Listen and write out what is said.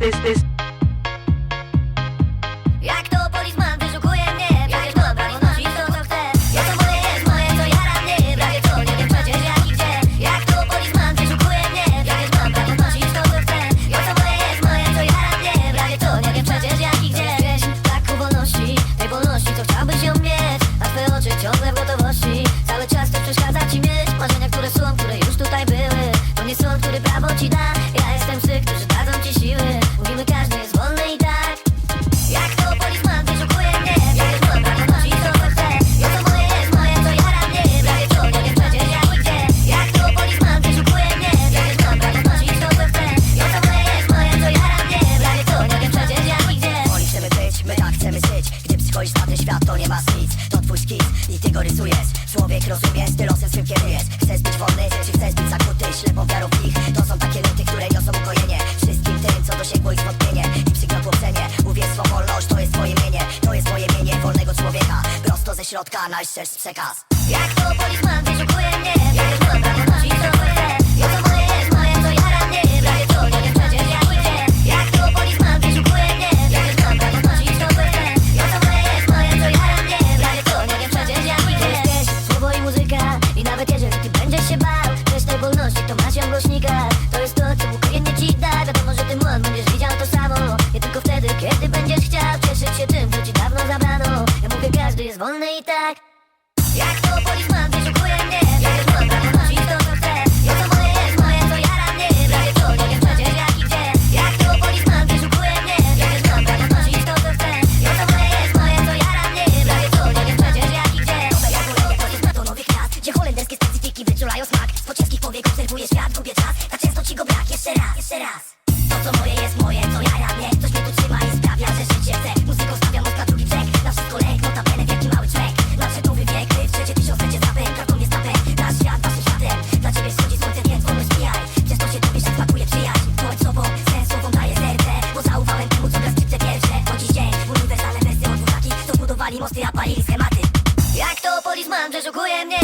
Jak to policjant wyszukuje mnie? Przecież mam prawo nosić to co chcę Ja to moje jest moje co jara mnie. Prawie co nie wiem przecież jak i gdzie. Jak to policjant wyszukuje mnie? Przecież mam prawo nosić to co chcę Ja to moje jest moje co jara mnie. Prawie co nie wiem przecież jak i gdzie. Wiesz, tak ku wolności Tej wolności co chciałbyś ją mieć. A twoje oczy ciągle w gotowości. Cały czas to przeszkadza ci mieć Marzenia, które są, które już tutaj były. To nie sąd, który prawo ci da przychodzisz na ten świat, to nie ma nic To twój szkic i ty go rysujesz. Człowiek rozumiesz, ty losem swym kierujesz. Chcesz być wolny, czy chcesz być zakuty Ślepą wiarą w nich, to są takie luty, które niosą ukojenie. Wszystkim tym, co dosięgło ich zwątpienie. I w cenie Uwierz swą wolność, to jest twoje mienie. To jest twoje mienie wolnego człowieka. Prosto ze środka, najszczerszy przekaz. Jak to policjant wyszukuje mnie. Nosić to co jest wolny i tak. Jak to policjant wyszukuje mnie? Przecież mam prawo nosić to co chcę Ja to moje jest moje co jara mnie? Prawie co nie wiem przecież jak i gdzie. Jak to policjant wyszukuje mnie? Przecież mam prawo nosić to co chcę Ja to moje jest moje co jara mnie? Prawie co nie wiem przecież jak i gdzie. Nowe jadło, jak chodzisz do nowych miast Gdzie holenderskie specyfiki wyczulają smak. Z pocieskich powiek obserwuję świat, gubię czas. Tak często ci go brak, jeszcze raz, jeszcze raz. To co moje jest moje, co jara mnie mosty, a palili schematy. Jak to polisman przeszukuje mnie?